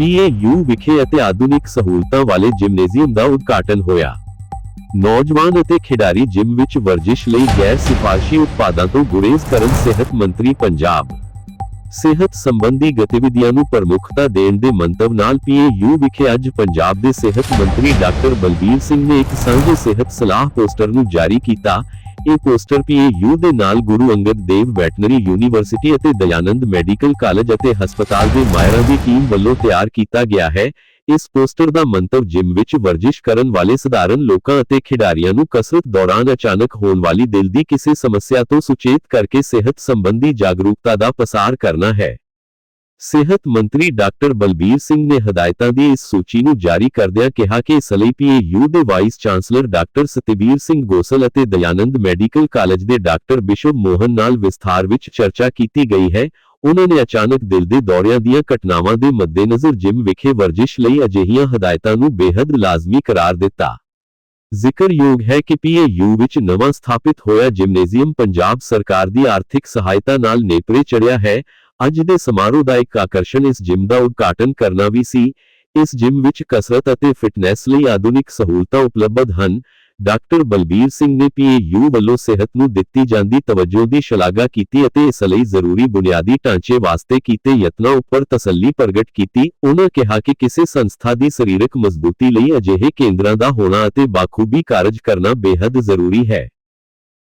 PAU ਵਿਖੇ ਅਤੇ ਆਧੁਨਿਕ ਸਹੂਲਤਾਂ ਵਾਲੇ ਜਿਮਨੇਜ਼ੀਅਮ ਦਾ ਉਦਘਾਟਨ ਹੋਇਆ। ਨੌਜਵਾਨ ਅਤੇ ਖਿਡਾਰੀ ਜਿਮ ਵਿੱਚ ਵਰਜਿਸ਼ ਲਈ ਗੈਰ ਸਿਫਾਰਸ਼ੀ ਉਤਪਾਦਾਂ ਤੋਂ ਗੁਰੇਜ਼ ਕਰਨ ਸਿਹਤ ਮੰਤਰੀ ਪੰਜਾਬ। ਸਿਹਤ ਸੰਬੰਧੀ ਗਤੀਵਿਧੀਆਂ ਨੂੰ ਪ੍ਰਮੁੱਖਤਾ ਦੇਣ ਦੇ ਮੰਤਵ ਨਾਲ ਪੀਏਯੂ ਵਿਖੇ ਅੱਜ ਪੰਜਾਬ ਦੇ ਸਿਹਤ ਮੰਤਰੀ ਡਾਕਟਰ ਬਲਬੀਰ ਸਿੰਘ ਨੇ ਇੱਕ ਸਾਂਝੇ ਸਿਹਤ ਸਲਾਹ ਪੋਸਟਰ ਨੂੰ ਜਾਰੀ ਕੀਤਾ ਇਹ ਪੋਸਟਰ ਪੀਏਯੂ ਦੇ ਨਾਲ ਗੁਰੂ ਅੰਗਦ ਦੇਵ ਵੈਟਨਰੀ ਯੂਨੀਵਰਸਿਟੀ ਅਤੇ ਦਯਾਨੰਦ ਮੈਡੀਕਲ ਕਾਲਜ ਅਤੇ ਹਸਪਤਾਲ ਦੇ ਮਾਹਿਰਾਂ ਦੀ ਟੀਮ ਵੱਲੋਂ ਤਿਆਰ ਕੀਤਾ ਗਿਆ ਹੈ। ਇਸ ਪੋਸਟਰ ਦਾ ਮੰਤਵ ਜਿਮ ਵਿੱਚ ਵਰਜਿਸ਼ ਕਰਨ ਵਾਲੇ ਸਧਾਰਨ ਲੋਕਾਂ ਅਤੇ ਖਿਡਾਰੀਆਂ ਨੂੰ ਕਸਰਤ ਦੌਰਾਨ ਅਚਾਨਕ ਹੋਣ ਵਾਲੀ ਦਿਲ ਦੀ ਕਿਸੇ ਸਮੱਸਿਆ ਤੋਂ ਸੁਚੇਤ ਕਰਕੇ ਸਿਹਤ ਸੰਬੰਧੀ ਜਾਗਰੂਕਤਾ ਦਾ ਪਸਾਰ ਕਰਨਾ ਹੈ। ਸਿਹਤ ਮੰਤਰੀ ਡਾਕਟਰ ਬਲਬੀਰ ਸਿੰਘ ਨੇ ਹਦਾਇਤਾਂ ਦੀ ਇਸ ਸੂਚੀ ਨੂੰ ਜਾਰੀ ਕਰਦਿਆਂ ਕਿਹਾ ਕਿ ਇਸ ਲਈ ਪੀਏਯੂ ਦੇ vice chancellor doctor Satvir Singh Gosal ਅਤੇ ਦਯਾਨੰਦ ਮੈਡੀਕਲ ਕਾਲਜ ਦੇ ਡਾਕਟਰ ਬਿਸ਼ਵ ਮੋਹਨ ਨਾਲ ਵਿਸਥਾਰ ਵਿੱਚ ਚਰਚਾ ਕੀਤੀ ਗਈ ਹੈ। ਉਹਨਾਂ ਨੇ ਅਚਾਨਕ ਦਿਲ ਦੇ ਦੌਰਿਆਂ ਦੀਆਂ ਘਟਨਾਵਾਂ ਦੇ ਮੱਦੇਨਜ਼ਰ ਜਿਮ ਵਿਖੇ ਵਰਜਿਸ਼ ਲਈ ਅਜਿਹੀਆਂ ਹਦਾਇਤਾਂ ਨੂੰ ਬੇहद ਲਾਜ਼ਮੀ ਕਰਾਰ ਦਿੱਤਾ। ਜ਼ਿਕਰਯੋਗ ਹੈ ਕਿ ਪੀਏਯੂ ਵਿੱਚ ਨਵਾਂ ਸਥਾਪਿਤ ਹੋਇਆ ਜਿਮਨੇਜ਼ੀਅਮ ਪੰਜਾਬ ਸਰਕਾਰ ਦੀ ਆਰਥਿਕ ਸਹਾਇਤਾ ਨਾਲ ਨੇਪਰੇ ਚੜਿਆ ਹੈ। ਅੱਜ ਦੇ ਸਮਾਰੋਹ ਦਾ ਇੱਕ ਆਕਰਸ਼ਣ ਇਸ ਜਿਮ ਦਾ ਉਦਘਾਟਨ ਕਰਨਾ ਵੀ ਸੀ। ਇਸ ਜਿਮ ਵਿੱਚ ਕਸਰਤ ਅਤੇ ਫਿਟਨੈਸ ਲਈ ਆਧੁਨਿਕ ਸਹੂਲਤਾਂ ਉਪਲਬਧ ਹਨ। ਡਾਕਟਰ ਬਲਬੀਰ ਸਿੰਘ ਨੇ ਪੀਏਯੂ ਵੱਲੋਂ ਸਿਹਤ ਨੂੰ ਦਿੱਤੀ ਜਾਂਦੀ ਤਵੱਜੋ ਦੀ ਸ਼ਲਾਘਾ ਕੀਤੀ ਅਤੇ ਇਸ ਲਈ ਜ਼ਰੂਰੀ ਬੁਨਿਆਦੀ ਢਾਂਚੇ ਵਾਸਤੇ ਕੀਤੇ ਯਤਨਾਂ ਉੱਪਰ ਤਸੱਲੀ ਪ੍ਰਗਟ ਕੀਤੀ। ਉਹਨਾਂ ਕਿਹਾ ਕਿ ਕਿਸੇ ਸੰਸਥਾ ਦੀ ਸਰੀਰਕ ਮਜ਼ਬੂਤੀ ਲਈ ਅਜਿਹੇ ਕੇਂਦਰਾਂ ਦਾ ਹੋਣਾ ਅਤੇ ਬਾਖੂਬੀ ਕਾਰਜ ਕਰਨਾ ਬੇहद ਜ਼ਰੂਰੀ ਹੈ।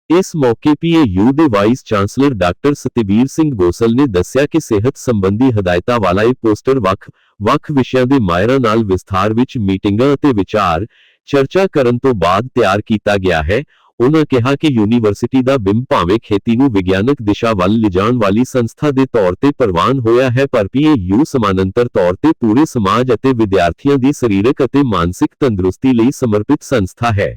ਇਸ ਮੌਕੇ ਪੀਏਯੂ ਦੇ vice chancellor doctor Satvir Singh Gosal ਨੇ ਦੱਸਿਆ ਕਿ ਸਿਹਤ ਸੰਬੰਧੀ ਹਦਾਇਤਾਂ ਵਾਲਾ ਇਹ ਪੋਸਟਰ ਵੱਖ ਵੱਖ ਵਿਸ਼ਿਆਂ ਦੇ ਮਾਹਿਰਾਂ ਨਾਲ ਵਿਸਥਾਰ ਵਿੱਚ ਮੀਟਿੰਗਾਂ ਅਤੇ ਵਿਚਾਰ ਚਰਚਾ ਕਰਨ ਤੋਂ ਬਾਅਦ ਤਿਆਰ ਕੀਤਾ ਗਿਆ ਹੈ। ਉਹਨਾਂ ਕਿਹਾ ਕਿ ਯੂਨੀਵਰਸਿਟੀ ਦਾ ਬਿੰਬ ਭਾਵੇਂ ਖੇਤੀ ਨੂੰ ਵਿਗਿਆਨਕ ਦਿਸ਼ਾ ਵੱਲ ਲਿਜਾਣ ਵਾਲੀ ਸੰਸਥਾ ਦੇ ਤੌਰ ਤੇ ਪ੍ਰਵਾਨ ਹੋਇਆ ਹੈ, ਪਰ ਪੀਏਯੂ ਸਮਾਨਾਂਤਰ ਤੌਰ ਤੇ ਪੂਰੇ ਸਮਾਜ ਅਤੇ ਵਿਦਿਆਰਥੀਆਂ ਦੀ ਸਰੀਰਕ ਅਤੇ ਮਾਨਸਿਕ ਤੰਦਰੁਸਤੀ ਲਈ ਸਮਰਪਿਤ ਸੰਸਥਾ ਹੈ।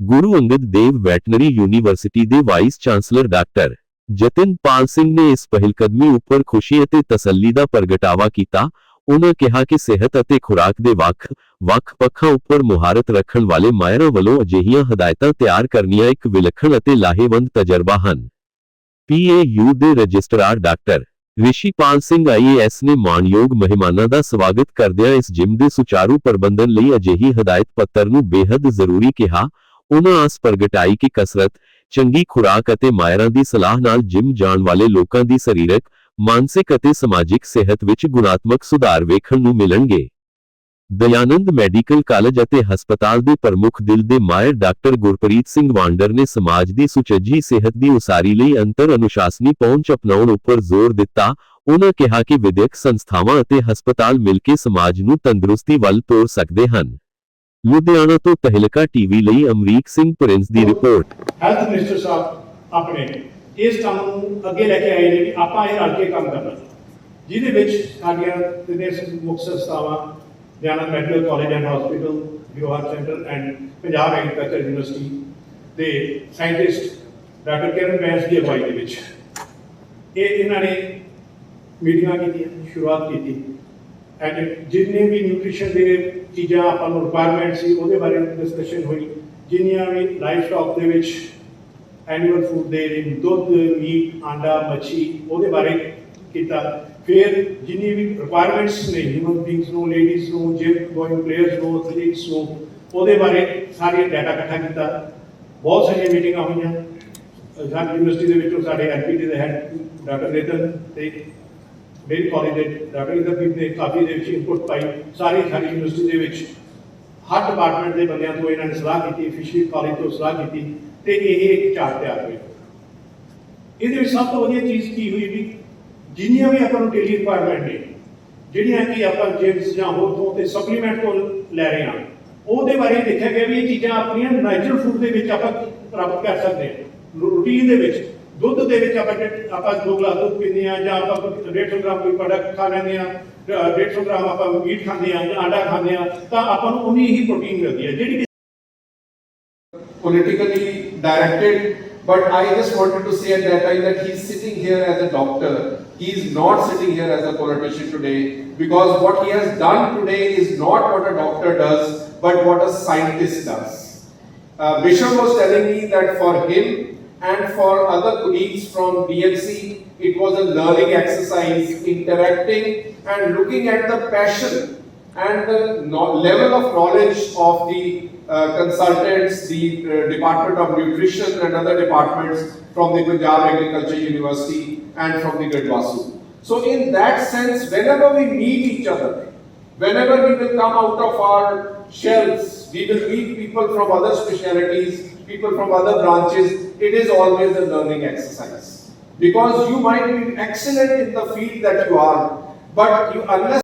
ਗੁਰੂ ਅੰਗਦ ਦੇਵ ਵੈਟਨਰੀ ਯੂਨੀਵਰਸਿਟੀ ਦੇ vice chancellor doctor Jatin Pal Singh ਨੇ ਇਸ ਪਹਿਲਕਦਮੀ ਉੱਪਰ ਖੁਸ਼ੀ ਅਤੇ ਤਸੱਲੀ ਦਾ ਪ੍ਰਗਟਾਵਾ ਕੀਤਾ। ਉਹਨਾਂ ਕਿਹਾ ਕਿ ਸਿਹਤ ਅਤੇ ਖੁਰਾਕ ਦੇ ਵੱਖ ਵੱਖ ਪੱਖਾਂ ਉੱਪਰ ਮੁਹਾਰਤ ਰੱਖਣ ਵਾਲੇ ਮਾਹਿਰਾਂ ਵੱਲੋਂ ਅਜਿਹੀਆਂ ਹਦਾਇਤਾਂ ਤਿਆਰ ਕਰਨੀਆਂ ਇੱਕ ਵਿਲੱਖਣ ਅਤੇ ਲਾਹੇਵੰਦ ਤਜਰਬਾ ਹਨ। ਪੀਏਯੂ ਦੇ registrar doctor Rishipal Singh IAS ਨੇ ਮਾਨਯੋਗ ਮਹਿਮਾਨਾਂ ਦਾ ਸਵਾਗਤ ਕਰਦਿਆਂ ਇਸ ਜਿਮ ਦੇ ਸੁਚਾਰੂ ਪ੍ਰਬੰਧਨ ਲਈ ਅਜਿਹੀ ਹਦਾਇਤ ਪੱਤਰ ਨੂੰ ਬੇहद ਜ਼ਰੂਰੀ ਕਿਹਾ। ਉਹਨਾਂ ਆਸ ਪ੍ਰਗਟਾਈ ਕਿ ਕਸਰਤ ਚੰਗੀ ਖੁਰਾਕ ਅਤੇ ਮਾਇਰਾਂ ਦੀ ਸਲਾਹ ਨਾਲ ਜਿਮ ਜਾਣ ਵਾਲੇ ਲੋਕਾਂ ਦੀ ਸਰੀਰਕ, ਮਾਨਸਿਕ ਅਤੇ ਸਮਾਜਿਕ ਸਿਹਤ ਵਿੱਚ ਗੁਣਾਤਮਕ ਸੁਧਾਰ ਵੇਖਣ ਨੂੰ ਮਿਲਣਗੇ। ਦਯਾਨੰਦ ਮੈਡੀਕਲ ਕਾਲਜ ਅਤੇ ਹਸਪਤਾਲ ਦੇ ਪ੍ਰਮੁੱਖ ਦਿਲ ਦੇ ਮਾਇਰ ਡਾਕਟਰ ਗੁਰਪ੍ਰੀਤ ਸਿੰਘ ਵਾਂਡਰ ਨੇ ਸਮਾਜ ਦੀ ਸੁਚੱਜੀ ਸਿਹਤ ਦੀ ਉਸਾਰੀ ਲਈ ਅੰਤਰ ਅਨੁਸ਼ਾਸਨੀ ਪਹੁੰਚ ਅਪਣਾਉਣ ਉੱਪਰ ਜ਼ੋਰ ਦਿੱਤਾ। ਉਹਨਾਂ ਕਿਹਾ ਕਿ ਵਿਦਿਅਕ ਸੰਸਥਾਵਾਂ ਅਤੇ ਹਸਪਤਾਲ ਮਿਲ ਕੇ ਸਮਾਜ ਨੂੰ ਤੰਦਰੁਸਤੀ ਵੱਲ ਤੋਰ ਸਕਦੇ ਹਨ। ਲੁਧਿਆਣਾ ਤੋਂ ਤਹਿਲਕਾ ਟੀਵੀ ਲਈ ਅਮਰੀਕ ਸਿੰਘ ਪ੍ਰਿੰਸ ਦੀ ਰਿਪੋਰਟ। ਹੈਲਥ ਮਿਨਿਸਟਰ ਸਾਹਿਬ ਆਪਣੇ ਇਸ ਕੰਮ ਨੂੰ ਅੱਗੇ ਲੈ ਕੇ ਆਏ ਨੇ ਕਿ ਆਪਾਂ ਇਹ ਰਲ ਕੇ ਕੰਮ ਕਰਨਾ ਜਿਹਦੇ ਵਿੱਚ ਸਾਡੀਆਂ ਤਿੰਨੇ ਸ- ਮੁੱਖ ਸੰਸਥਾਵਾਂ ਮੈਡੀਕਲ ਕਾਲਜ ਐਂਡ ਹਸਪੀਟਲ ਵਿਵਹਾਰ centre and Punjab agriculture university ਦੇ ਸਾਇੰਟਿਸਟ ਡਾਕਟਰ ਕਿਰਨ ਬੈਂਸ ਦੀ ਅਗਵਾਈ ਦੇ ਵਿੱਚ। ਇਹ ਇਹਨਾਂ ਨੇ ਮੀਟਿੰਗਾਂ ਕੀਤੀਆਂ, ਸ਼ੁਰੂਆਤ ਕੀਤੀ। ਐਂਡ ਜਿੰਨੇ ਵੀ ਨਿਊਟ੍ਰੀਸ਼ਨ ਦੇ ਚੀਜ਼ਾਂ ਆਪਾਂ ਨੂੰ ਰਿਕੁਆਇਰਮੈਂਟ ਸੀ, ਉਹਦੇ ਬਾਰੇ ਡਿਸਕਸ਼ਨ ਹੋਈ। ਜਿੰਨੀਆਂ ਵੀ ਲਾਈਫ ਸਟਾਕ ਦੇ ਵਿੱਚ ਐਨੀਮਲ ਫੂਡ ਦੇ ਲਈ ਦੁੱਧ ਮੀਟ ਆਂਡਾ, ਮੱਛੀ, ਉਹਦੇ ਬਾਰੇ ਕੀਤਾ। ਫਿਰ ਜਿੰਨੀ ਵੀ ਰਿਕੁਆਇਰਮੈਂਟਸ ਨੇ ਹਿਊਮਨ ਬੀਇੰਗਸ ਨੂੰ ਲੇਡੀਜ਼ ਨੂੰ ਜਿਮ ਗੋਇੰਗ ਪਲੇਅਰਸ ਨੂੰ ਐਥਲੀਟਸ ਨੂੰ, ਉਹਦੇ ਬਾਰੇ ਸਾਰੇ ਡਾਟਾ ਇਕੱਠਾ ਕੀਤਾ। ਬਹੁਤ ਸਾਰੀਆਂ ਮੀਟਿੰਗਾਂ ਹੋਈਆਂ। ਸਾਡੀ ਯੂਨੀਵਰਸਿਟੀ ਦੇ ਵਿੱਚੋਂ ਸਾਡੇ ਐਨਪੀਟੀ ਦੇ ਹੈਡ ਡਾਕਟਰ ਰੇਤਨ ਤੇ ਮੇਰੀ ਕਾਲਜ ਦੇ ਡਾਕਟਰ ਇੰਦਰਦੀਪ ਨੇ ਕਾਫੀ ਦੇ ਵਿੱਚ ਇਨਪੁਟ ਪਾਈ, ਸਾਰੀ ਸਾਡੀ ਯੂਨੀਵਰਸਿਟੀ ਦੇ ਵਿੱਚ। ਹਰ ਡਿਪਾਰਟਮੈਂਟ ਦੇ ਬੰਦਿਆਂ ਤੋਂ ਇਹਨਾਂ ਨੇ ਸਲਾਹ ਕੀਤੀ ਫਿਸ਼ਰੀ ਕਾਲਜ ਤੋਂ ਸਲਾਹ ਕੀਤੀ ਤੇ ਇਹ ਇੱਕ ਚਾਰਟ ਤਿਆਰ ਹੋਇਆ। ਇਹਦੇ ਵਿੱਚ ਸਭ ਤੋਂ ਵਧੀਆ ਚੀਜ਼ ਕੀ ਹੋਈ ਵੀ ਜਿੰਨੀਆਂ ਵੀ ਆਪਾਂ ਨੂੰ ਡੇਲੀ ਰਿਕੁਆਇਰਮੈਂਟ ਨੇ, ਜਿਹੜੀਆਂ ਕਿ ਆਪਾਂ ਜਿਮਸ ਜਾਂ ਹੋਰ ਤੋਂ ਤੇ ਸਪਲੀਮੈਂਟ ਤੋਂ ਲੈ ਰਹੇ ਹਾਂ, ਉਹਦੇ ਬਾਰੇ ਦੇਖਿਆ ਗਿਆ ਵੀ ਇਹ ਚੀਜ਼ਾਂ ਆਪਣੀਆਂ ਨੈਚੁਰਲ ਫੂਡ ਦੇ ਵਿੱਚ ਆਪਾਂ ਪ੍ਰਾਪਤ ਕਰ ਸਕਦੇ ਹਾਂ। ਰੂਟੀਨ ਦੇ ਵਿੱਚ ਦੁੱਧ ਦੇ ਵਿੱਚ ਆਪਾਂ ਜੇ- ਆਪਾਂ ਦੋ ਗਲਾਸ ਦੁੱਧ ਪੀਂਦੇ ਆ ਜਾਂ ਆਪਾਂ 150 ਗ੍ਰਾਮ ਕੋਈ ਪ੍ਰੋਡਕਟ ਖਾ ਲੈਂਦੇ ਆ 150 ਗ੍ਰਾਮ ਆਪਾਂ ਮੀਟ ਖਾਂਦੇ ਆ ਜਾਂ ਆਂਡਾ ਖਾਂਦੇ ਆ ਤਾਂ ਆਪਾਂ ਨੂੰ ਉਨੀ ਹੀ ਪ੍ਰੋਟੀਨ ਮਿਲਦੀ ਹੈ ਜਿਹੜੀ ਕਿ politically directed, but I just wanted to say at that time that he's sitting here as a doctor. He's not sitting here as a politician today because what he has done today is not what a doctor does, but what a scientist does. Uh, Bishop was telling me that for him and for other colleagues from BMC, It was a learning exercise, interacting and looking at the passion and the level of knowledge of the uh, consultants, the uh, Department of Nutrition and other departments from the Punjab Agriculture University and from the Gadwasu. So in that sense, whenever we meet each other, whenever we will come out of our shells, we will meet people from other specialities, people from other branches, it is always a learning exercise. Because you might be excellent in the field that you are, but you unless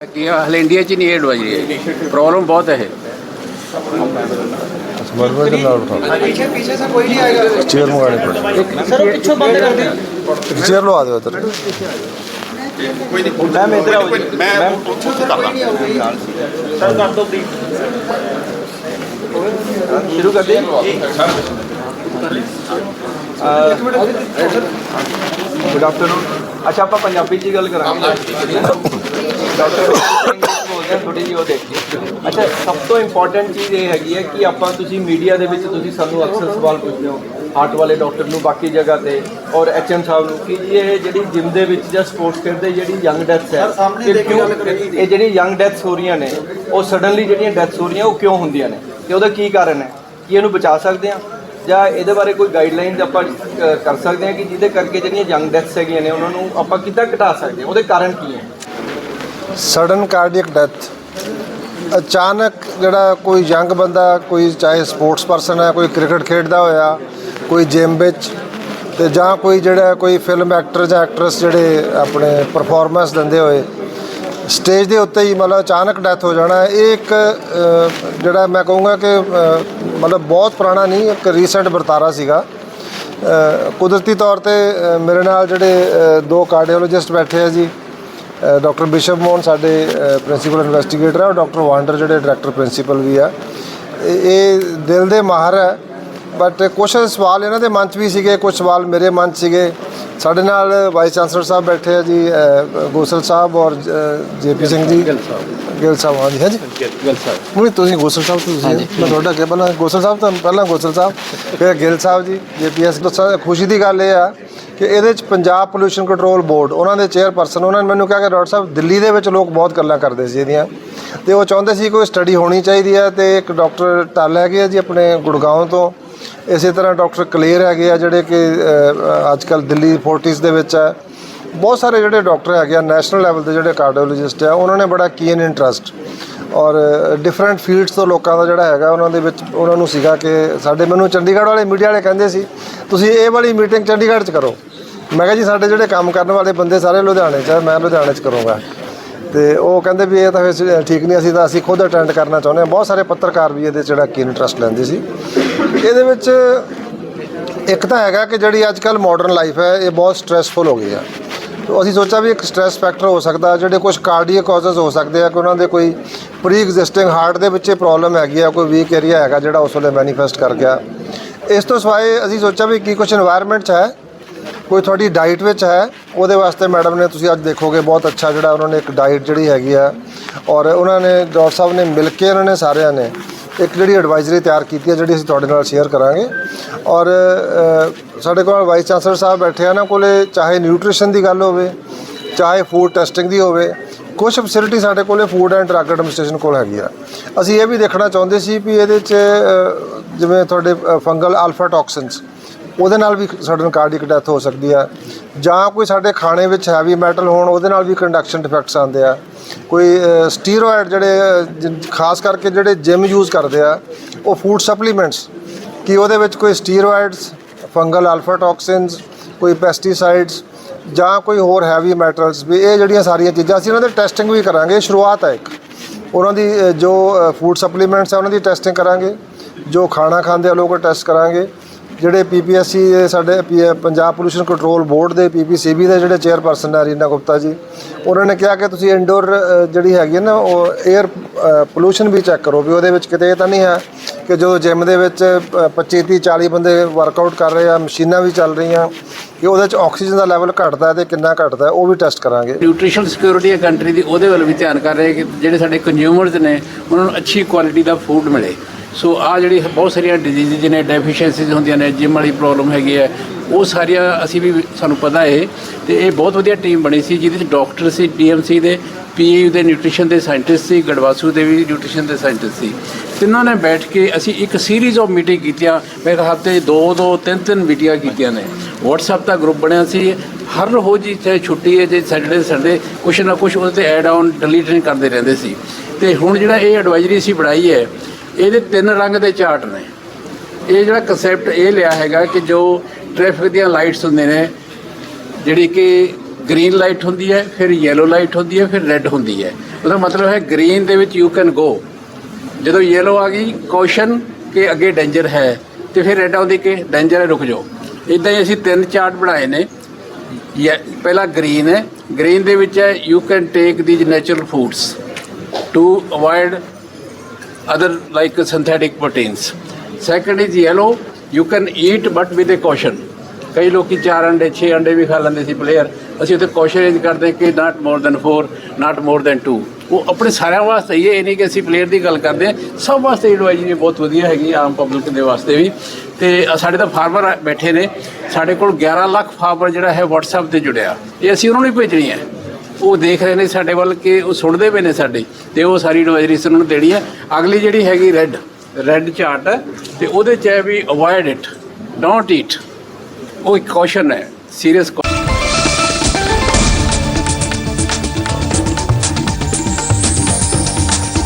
हल India च नहीं add बज रही है problem बहुत है chair मंगानी पड़ेगी चेयर लो आ जाओ इधर मैम इधर मैम कर दो ਸ਼ੁਰੂ ਕਰਦੇ ਗੁੱਡ ਆਫਟਰਨੂਨ ਅੱਛਾ ਆਪਾਂ ਪੰਜਾਬੀ ਚ ਗੱਲ ਕਰਾਂਗੇ। ਡਾਕਟਰ ਬੋਲਦੇ ਥੋੜੀ ਜਿਹੀ ਉਹ ਦੇਖੀ ਅੱਛਾ ਸਭ ਤੋਂ ਇੰਪੋਰਟੈਂਟ ਚੀਜ਼ ਇਹ ਹੈਗੀ ਹੈ ਕਿ ਆਪਾਂ ਤੁਸੀਂ ਮੀਡੀਆ ਦੇ ਵਿੱਚ ਤੁਸੀਂ ਸਾਨੂੰ ਅਕਸਰ ਸਵਾਲ ਪੁੱਛਦੇ ਹੋ ਹਾਰਟ ਵਾਲੇ ਡਾਕਟਰ ਨੂੰ ਬਾਕੀ ਜਗ੍ਹਾ ਤੇ ਔਰ ਐਚਐਮ ਸਾਹਿਬ ਨੂੰ ਕਿ ਇਹ ਜਿਹੜੀ ਜਿਮ ਦੇ ਵਿੱਚ ਜਾਂ ਸਪੋਰਟਸ ਖੇਡ ਦੇ ਜਿਹੜੀ ਯੰਗ ਡੈਥਸ ਹੈ ਇਹ ਕਿਉਂ ਇਹ ਜਿਹੜੀ ਯੰਗ ਡੈਥਸ ਹੋ ਰਹੀਆਂ ਨੇ ਉਹ ਸਡਨਲੀ ਜਿਹੜੀਆਂ ਡੈਥਸ ਹੋ ਰਹੀਆਂ ਉਹ ਕਿਉਂ ਹੁੰਦੀਆਂ ਨੇ? ਤੇ ਉਹਦਾ ਕੀ ਕਾਰਨ ਹੈ? ਕੀ ਇਹਨੂੰ ਬਚਾ ਸਕਦੇ ਆ ਜਾਂ ਇਹਦੇ ਬਾਰੇ ਕੋਈ ਗਾਈਡਲਾਈਨ ਆਪਾਂ ਅ, ਕਰ ਸਕਦੇ ਹਾਂ ਕਿ ਜਿਹਦੇ ਕਰਕੇ ਜਿਹੜੀਆਂ ਯੰਗ ਡੈਥਸ ਹੈਗੀਆਂ ਨੇ ਉਹਨਾਂ ਨੂੰ ਆਪਾਂ ਕਿੱਦਾਂ ਘਟਾ ਸਕਦੇ ਹਾਂ? ਉਹਦੇ ਕਾਰਨ ਕੀ ਹੈ? ਸਡਨ ਕਾਰਡੀਅਕ ਡੈਥ ਅਚਾਨਕ ਜਿਹੜਾ ਕੋਈ ਯੰਗ ਬੰਦਾ ਕੋਈ ਚਾਹੇ ਸਪੋਰਟਸ ਪਰਸਨ ਹੈ ਕੋਈ ਕ੍ਰਿਕਟ ਖੇਡਦਾ ਹੋਇਆ ਕੋਈ ਜਿਮ ਵਿੱਚ ਤੇ ਜਾਂ ਕੋਈ ਜਿਹੜਾ ਕੋਈ ਫਿਲਮ ਐਕਟਰ ਜਾਂ ਐਕਟਰੈਸ ਜਿਹੜੇ ਆਪਣੇ ਪਰਫਾਰਮੈਂਸ ਦਿੰਦੇ ਹੋਏ ਸਟੇਜ ਦੇ ਉੱਤੇ ਹੀ ਮਤਲਬ ਅਚਾਨਕ ਡੈਥ ਹੋ ਜਾਣਾ ਇਹ ਇੱਕ ਅ, ਜਿਹੜਾ ਮੈਂ ਕਹੂੰਗਾ ਕਿ ਅ, ਮਤਲਬ ਬਹੁਤ ਪੁਰਾਣਾ ਨਹੀਂ ਇੱਕ ਰੀਸੈਂਟ ਵਰਤਾਰਾ ਸੀਗਾ। ਅ, ਕੁਦਰਤੀ ਤੌਰ ਤੇ ਅ, ਮੇਰੇ ਨਾਲ ਜਿਹੜੇ ਅ, ਦੋ ਕਾਰਡੀਓਲੋਜਿਸਟ ਬੈਠੇ ਆ ਜੀ ਡਾਕਟਰ ਬਿਸ਼ਪ ਮੋਹਨ ਸਾਡੇ ਪ੍ਰਿੰਸੀਪਲ ਇਨਵੈਸਟੀਗੇਟਰ ਹੈ ਔਰ ਡਾਕਟਰ ਵਾਂਡਰ ਜਿਹੜੇ ਡਾਇਰੈਕਟਰ ਪ੍ਰਿੰਸੀਪਲ ਵੀ ਆ। ਇਹ ਇਹ ਦਿਲ ਦੇ ਮਾਹਰ ਹੈ ਬਟ ਕੁਝ ਸਵਾਲ ਇਹਨਾਂ ਦੇ ਮਨ 'ਚ ਵੀ ਸੀਗੇ ਕੁਝ ਸਵਾਲ ਮੇਰੇ ਮਨ 'ਚ ਸੀਗੇ। ਸਾਡੇ ਨਾਲ ਵਾਈਸ ਚਾਂਸਲਰ ਸਾਹਿਬ ਬੈਠੇ ਆ ਜੀ ਗੋਸਲ ਸਾਹਿਬ ਔਰ ਜੇਪੀ ਸਿੰਘ ਜੀ। ਗਿੱਲ ਸਾਹਿਬ। ਗਿੱਲ ਸਾਹਿਬ ਹਾਂ ਜੀ ਹਾਂਜੀ। ਗੱਲ ਸਾਹਿਬ। ਨਹੀਂ ਤੁਸੀਂ ਗੋਸਲ ਸਾਹਿਬ ਤੋਂ ਤੁਸੀਂ ਮੈਂ ਤੁਹਾਡਾ ਅੱਗੇ ਪਹਿਲਾਂ ਗੋਸਲ ਸਾਹਿਬ ਤਾਂ ਪਹਿਲਾਂ ਗੋਸਲ ਸਾਹਿਬ ਫਿਰ ਗਿੱਲ ਸਾਹਿਬ ਜੀ ਜੇਪੀਐਸ ਖੁਸ਼ੀ ਦੀ ਗੱਲ ਇਹ ਆ ਕਿ ਇਹਦੇ ਚ ਪੰਜਾਬ ਪੋਲੂਸ਼ਨ ਕੰਟਰੋਲ ਬੋਰਡ ਉਹਨਾਂ ਦੇ ਚੇਅਰਪਰਸਨ ਉਹਨਾਂ ਨੇ ਮੈਨੂੰ ਕਿਹਾ ਕਿ ਡਾਕਟਰ ਸਾਹਿਬ ਦਿੱਲੀ ਦੇ ਵਿੱਚ ਲੋਕ ਬਹੁਤ ਗੱਲਾਂ ਕਰਦੇ ਸੀ ਇਹਦੀਆਂ। ਤੇ ਉਹ ਚਾਹੁੰਦੇ ਸੀ ਕੋਈ ਸਟੱਡੀ ਹੋਣੀ ਚਾਹੀਦੀ ਹੈ ਤੇ ਇੱਕ ਡਾਕਟਰ ਟੱਲ ਹੈਗੇ ਆ ਜੀ ਆਪਣੇ ਗੁੜਗਾਉਂ ਤੋਂ। ਇਸੇ ਤਰ੍ਹਾਂ ਡਾਕਟਰ ਕਲੇਰ ਹੈਗੇ ਆ ਜਿਹੜੇ ਕਿ ਅੱਜ ਕੱਲ ਦਿੱਲੀ ਫੋਰਟਿਸ ਦੇ ਵਿੱਚ ਹੈ ਬਹੁਤ ਸਾਰੇ ਜਿਹੜੇ ਡਾਕਟਰ ਹੈਗੇ ਆ, ਨੈਸ਼ਨਲ ਲੈਵਲ ਦੇ ਜਿਹੜੇ ਕਾਰਡੀਓਲੋਜਿਸਟ ਆ, ਉਹਨਾਂ ਨੇ ਬੜਾ ਕੀਨ ਇੰਟਰਸਟ ਔਰ ਡਿਫਰੈਂਟ ਫੀਲਡਸ ਤੋਂ ਲੋਕਾਂ ਦਾ ਜਿਹੜਾ ਹੈਗਾ, ਉਹਨਾਂ ਦੇ ਵਿੱਚ ਉਹਨਾਂ ਨੂੰ ਸੀਗਾ ਕਿ ਸਾਡੇ, ਮੈਨੂੰ ਚੰਡੀਗੜ੍ਹ ਵਾਲੇ ਮੀਡੀਆ ਵਾਲੇ ਕਹਿੰਦੇ ਸੀ, ਤੁਸੀਂ ਇਹ ਵਾਲੀ ਮੀਟਿੰਗ ਚੰਡੀਗੜ੍ਹ 'ਚ ਕਰੋ। ਮੈਂ ਕਿਹਾ ਜੀ, ਸਾਡੇ ਜਿਹੜੇ ਕੰਮ ਕਰਨ ਵਾਲੇ ਬੰਦੇ ਸਾਰੇ ਲੁਧਿਆਣੇ 'ਚ ਆ, ਮੈਂ ਲੁਧਿਆਣੇ 'ਚ ਕਰੂੰਗਾ। ਤੇ ਉਹ ਕਹਿੰਦੇ ਵੀ ਇਹ ਤਾਂ ਫਿਰ ਠੀਕ ਨਹੀਂ, ਅਸੀਂ ਤਾਂ ਅਸੀਂ ਖੁਦ ਅਟੈਂਡ ਕਰਨਾ ਚਾਹੁੰਦੇ ਹਾਂ। ਬਹੁਤ ਸਾਰੇ ਪੱਤਰਕਾਰ ਵੀ ਇਹਦੇ ਜਿਹੜਾ ਕੀ ਇੰਟਰਸਟ ਲੈਂਦੇ ਸੀ। ਇਹਦੇ ਵਿੱਚ ਇੱਕ ਤਾਂ ਹੈਗਾ ਕਿ ਜਿਹੜੀ ਅੱਜ ਕੱਲ ਮਾਡਰਨ ਲਾਈਫ ਹੈ, ਇਹ ਬਹੁਤ ਸਟ੍ਰੈਸਫੁਲ ਹੋ ਗਈ ਆ। ਤੋ ਅਸੀਂ ਸੋਚਿਆ ਵੀ ਇੱਕ ਸਟ੍ਰੈਸ ਫੈਕਟਰ ਹੋ ਸਕਦਾ, ਜਿਹੜੇ ਕੁਝ ਕਾਰਡੀਅਕ ਕਾਜ਼ਸ ਹੋ ਸਕਦੇ ਆ, ਕਿ ਉਹਨਾਂ ਦੇ ਕੋਈ ਪ੍ਰੀ ਐਗਜ਼ਿਸਟਿੰਗ ਹਾਰਟ ਦੇ ਵਿੱਚ ਪ੍ਰੋਬਲਮ ਹੈਗੀ ਆ, ਕੋਈ ਵੀਕ ਏਰੀਆ ਹੈਗਾ ਜਿਹੜਾ ਉਸ ਵੇਲੇ ਮੈਨੀਫੈਸਟ ਕਰ ਗਿਆ। ਇਸ ਤੋਂ ਸਵਾਏ ਅਸੀਂ ਸੋਚਿਆ ਵੀ ਕੀ ਕੁਝ 'ਚ ਹੈ ਕੋਈ ਤੁਹਾਡੀ ਡਾਈਟ ਵਿੱਚ ਹੈ, ਉਹਦੇ ਵਾਸਤੇ ਮੈਡਮ ਨੇ ਤੁਸੀਂ ਅੱਜ ਦੇਖੋਗੇ ਬਹੁਤ ਅੱਛਾ ਜਿਹੜਾ ਉਹਨਾਂ ਨੇ ਇੱਕ ਡਾਈਟ ਜਿਹੜੀ ਹੈਗੀ ਆ। ਔਰ ਉਹਨਾਂ ਨੇ ਡਾਕਟਰ ਸਾਹਿਬ ਨੇ ਮਿਲ ਕੇ ਉਹਨਾਂ ਨੇ ਸਾਰਿਆਂ ਨੇ ਇੱਕ ਜਿਹੜੀ ਐਡਵਾਈਜ਼ਰੀ ਤਿਆਰ ਕੀਤੀ ਹੈ ਜਿਹੜੀ ਅਸੀਂ ਤੁਹਾਡੇ ਨਾਲ ਸ਼ੇਅਰ ਕਰਾਂਗੇ। ਔਰ ਸਾਡੇ ਕੋਲ ਵਾਈਸ ਚਾਂਸਲਰ ਸਾਹਿਬ ਬੈਠੇ ਆ ਨਾ ਕੋਲੇ, ਚਾਹੇ ਨਿਊਟ੍ਰੀਸ਼ਨ ਦੀ ਗੱਲ ਹੋਵੇ, ਚਾਹੇ ਫੂਡ ਟੈਸਟਿੰਗ ਦੀ ਹੋਵੇ ਕੁਝ ਫੈਸਿਲਿਟੀ ਸਾਡੇ ਕੋਲੇ ਫੂਡ ਐਂਡ ਡਰੱਗ ਐਡਮਿਨਿਸਟ੍ਰੇਸ਼ਨ ਕੋਲ ਹੈਗੀ ਆ। ਅਸੀਂ ਇਹ ਵੀ ਦੇਖਣਾ ਚਾਹੁੰਦੇ ਸੀ ਵੀ ਇਹਦੇ 'ਚ ਜਿਵੇਂ ਤੁਹਾਡੇ ਫੰਗਲ ਅਲਫਾ ਟੌਕਸਿਨਸ ਉਹਦੇ ਨਾਲ ਵੀ ਸਡਨ ਕਾਰਡਿਕ ਡੈਥ ਹੋ ਸਕਦੀ ਆ। ਜਾਂ ਕੋਈ ਸਾਡੇ ਖਾਣੇ ਵਿੱਚ ਹੈਵੀ ਮੈਟਲ ਹੋਣ, ਉਹਦੇ ਨਾਲ ਵੀ ਕੰਡਕਸ਼ਨ ਡਿਫੈਕਟਸ ਆਉਂਦੇ ਆ। ਕੋਈ ਸਟੀਰੋਇਡ ਜਿਹੜੇ ਖਾਸ ਕਰਕੇ ਜਿਹੜੇ ਜਿਮ ਯੂਜ਼ ਕਰਦੇ ਆ, ਉਹ ਫੂਡ ਸਪਲੀਮੈਂਟਸ ਕਿ ਉਹਦੇ ਵਿੱਚ ਕੋਈ ਸਟੀਰੋਇਡਸ ਫੰਗਲ ਅਲਫਾ ਟੌਕਸਿਨਸ ਕੋਈ ਪੈਸਟੀਸਾਈਡਸ ਜਾਂ ਕੋਈ ਹੋਰ ਹੈਵੀ ਮੈਟਲਸ ਵੀ, ਇਹ ਜਿਹੜੀਆਂ ਸਾਰੀਆਂ ਚੀਜ਼ਾਂ ਅਸੀਂ ਉਹਨਾਂ ਦੇ ਟੈਸਟਿੰਗ ਵੀ ਕਰਾਂਗੇ, ਸ਼ੁਰੂਆਤ ਹੈ ਇੱਕ। ਉਹਨਾਂ ਦੀ ਜੋ ਫੂਡ ਸਪਲੀਮੈਂਟਸ ਹੈ ਉਹਨਾਂ ਦੀ ਟੈਸਟਿੰਗ ਕਰਾਂਗੇ। ਜੋ ਖਾਣਾ ਖਾਂਦੇ ਆ, ਲੋਕ ਟੈਸਟ ਕਰਾਂਗੇ। ਜਿਹੜੇ ਪੀਪੀਐਸਸੀ ਦੇ ਸਾਡੇ P- Punjab pollution control board ਦੇ ਪੀਪੀਸੀਬੀ ਦੇ ਜਿਹੜੇ ਚੇਅਰਪਰਸਨ ਆ ਰੀਨਾ ਗੁਪਤਾ ਜੀ ਉਹਨਾਂ ਨੇ ਕਿਹਾ ਕਿ ਤੁਸੀਂ ਇਨਡੋਰ ਜਿਹੜੀ ਹੈਗੀ ਹੈ ਨਾ ਉਹ 에ਅਰ ਪੋਲੂਸ਼ਨ ਵੀ ਚੈੱਕ ਕਰੋ ਵੀ ਉਹਦੇ ਵਿੱਚ ਕਿਤੇ ਇਹ ਤਾਂ ਨਹੀਂ ਹੈ ਕਿ ਜਦੋਂ ਜਿਮ ਦੇ ਵਿੱਚ ਅ, 25 30 40 ਬੰਦੇ ਵਰਕਆਊਟ ਕਰ ਰਹੇ ਆ ਮਸ਼ੀਨਾਂ ਵੀ ਚੱਲ ਰਹੀਆਂ ਕਿ ਉਹਦੇ ਵਿੱਚ ਆਕਸੀਜਨ ਦਾ ਲੈਵਲ ਘਟਦਾ ਹੈ ਤੇ ਕਿੰਨਾ ਘਟਦਾ ਉਹ ਵੀ ਟੈਸਟ ਕਰਾਂਗੇ। ਨਿਊਟ੍ਰੀਸ਼ਨ ਸਿਕਿਉਰਿਟੀ ਹੈ ਕੰਟਰੀ ਦੀ ਉਹਦੇ ਵੱਲ ਵੀ ਧਿਆਨ ਕਰ ਰਹੇ ਕਿ ਜਿਹੜੇ ਸਾਡੇ ਕੰਜ਼ਿਊਮਰਸ ਨੇ ਉਹਨਾਂ ਨੂੰ ਅੱਛੀ ਕੁਆਲਿਟੀ ਦਾ ਫੂਡ ਮਿਲੇ। ਸੋ ਆ ਜਿਹੜੀ ਬਹੁਤ ਸਾਰੀਆਂ ਡਿਜ਼ੀਜ਼ ਨੇ ਡੈਫੀਸ਼ੀਐਂਸੀਜ਼ ਹੁੰਦੀਆਂ ਨੇ ਜਿਮ ਵਾਲੀ ਪ੍ਰੋਬਲਮ ਹੈਗੀ ਹੈ, ਉਹ ਸਾਰੀਆਂ ਅਸੀਂ ਵੀ ਸਾਨੂੰ ਪਤਾ ਹੈ ਤੇ ਇਹ ਬਹੁਤ ਵਧੀਆ ਟੀਮ ਬਣੀ ਸੀ, ਜਿਹਦੇ ਵਿੱਚ ਡਾਕਟਰ ਸੀ ਡੀਐਮਸੀ ਦੇ ਪੀਯੂ ਦੇ ਨਿਊਟ੍ਰੀਸ਼ਨ ਦੇ ਸਾਇੰਟਿਸਟ ਸੀ, ਗੜਵਾਸੂ ਦੇ ਵੀ ਨਿਊਟ੍ਰੀਸ਼ਨ ਦੇ ਸਾਇੰਟਿਸਟ ਸੀ। ਤਿੰਨਾਂ ਨੇ ਬੈਠ ਕੇ ਅਸੀਂ ਇੱਕ ਸੀਰੀਜ਼ ਆਫ ਮੀਟਿੰਗ ਕੀਤੀਆਂ, ਮੇਰੇ ਹਫ਼ਤੇ ਦੋ ਦੋ, ਤਿੰਨ ਤਿੰਨ ਮੀਟਿੰਗਾਂ ਕੀਤੀਆਂ ਨੇ। WhatsApp ਦਾ ਗਰੁੱਪ ਬਣਿਆ ਸੀ, ਹਰ ਰੋਜ਼ ਹੀ ਚਾਹੇ ਛੁੱਟੀ ਹੈ ਜੇ ਸੈਟਰਡੇ ਸੰਡੇ ਕੁਛ ਨਾ ਕੁਛ ਉਹਦੇ ਤੇ ਐਡ ਆਨ ਡਿਲੀਟ ਨਹੀਂ ਕਰਦੇ ਰਹਿੰਦੇ ਸੀ। ਤੇ ਹੁਣ ਜਿਹੜਾ ਇਹ ਐਡਵਾਈਜ਼ਰੀ ਅਸੀਂ ਬਣਾਈ ਹੈ ਇਹਦੇ ਤਿੰਨ ਰੰਗ ਦੇ ਚਾਰਟ ਨੇ। ਇਹ ਜਿਹੜਾ ਕਨਸੈਪਟ ਇਹ ਲਿਆ ਹੈਗਾ ਕਿ ਜੋ ਟ੍ਰੈਫਿਕ ਦੀਆਂ ਲਾਈਟਸ ਹੁੰਦੇ ਨੇ, ਜਿਹੜੀ ਕਿ ਗ੍ਰੀਨ ਲਾਈਟ ਹੁੰਦੀ ਹੈ, ਫਿਰ ਯੈਲੋ ਲਾਈਟ ਹੁੰਦੀ ਹੈ, ਫਿਰ ਰੈੱਡ ਹੁੰਦੀ ਹੈ। ਉਹਦਾ ਮਤਲਬ ਹੈ ਗ੍ਰੀਨ ਦੇ ਵਿੱਚ ਯੂ ਕੈਨ ਗੋ ਜਦੋਂ ਯੈਲੋ ਆ ਗਈ ਕੌਸ਼ਨ ਕਿ ਅੱਗੇ ਡੇਂਜਰ ਹੈ, ਤੇ ਫਿਰ ਰੈੱਡ ਆਉਂਦੀ ਕਿ ਡੇਂਜਰ ਹੈ, ਰੁਕ ਜਾਓ। ਇਦਾਂ ਹੀ ਅਸੀਂ ਤਿੰਨ ਚਾਰਟ ਬਣਾਏ ਨੇ। ਯੈ- ਪਹਿਲਾ ਗ੍ਰੀਨ ਹੈ। ਗ੍ਰੀਨ ਦੇ ਵਿੱਚ ਹੈ you can take this natural foods to avoid other like synthetic proteins. Second is yellow, you can eat but with a caution. ਕਈ ਲੋਕੀ ਚਾਰ ਅੰਡੇ 6 ਅੰਡੇ ਵੀ ਖਾ ਲੈਂਦੇ ਸੀ ਪਲੇਅਰ ਅਸੀਂ ਉੱਥੇ ਕੌਸ਼ਨ ਰੇਂਜ ਕਰਦੇ ਕਿ ਨਾਟ ਮੋਰ ਦੈਨ 4 ਨਾਟ ਮੋਰ ਦੈਨ 2 ਉਹ ਆਪਣੇ ਸਾਰਿਆਂ ਵਾਸਤੇ ਹੀ ਇਹ ਨਹੀਂ ਕਿ ਅਸੀਂ ਪਲੇਅਰ ਦੀ ਗੱਲ ਕਰਦੇ ਹਾਂ ਸਭ ਵਾਸਤੇ ਐਡਵਾਈਜ਼ ਬਹੁਤ ਵਧੀਆ ਹੈਗੀ ਆਮ ਪਬਲਿਕ ਦੇ ਵਾਸਤੇ ਵੀ ਤੇ ਸਾਡੇ ਤਾਂ ਫਾਰਮਰ ਬੈਠੇ ਨੇ ਸਾਡੇ ਕੋਲ 11 ਲੱਖ ਫਾਰਮਰ ਜਿਹੜਾ ਹੈ WhatsApp ਤੇ ਜੁੜਿਆ ਇਹ ਅਸੀਂ ਉਹਨਾਂ ਨੂੰ ਭੇਜਣੀ ਹੈ ਉਹ ਦੇਖ ਰਹੇ ਨੇ ਸਾਡੇ ਵੱਲ ਕਿ ਉਹ ਸੁਣਦੇ ਪਏ ਨੇ ਸਾਡੀ ਤੇ ਉਹ ਸਾਰੀ ਐਡਵਾਈਜ਼ਰੀ ਉਹਨਾਂ ਨੂੰ ਦੇਣੀ ਹੈ। ਅਗਲੀ ਜਿਹੜੀ ਹੈਗੀ ਰੈੱਡ ਰੈੱਡ ਚਾਰਟ ਹੈ ਤੇ ਉਹਦੇ ਚ ਹੈ ਵੀ ਅਵੋਇਡ ਇਟ ਡੋਂਟ ਈਟ ਉਹ ਇੱਕ ਕੌਸ਼ਨ ਹੈ ਸੀਰੀਅਸ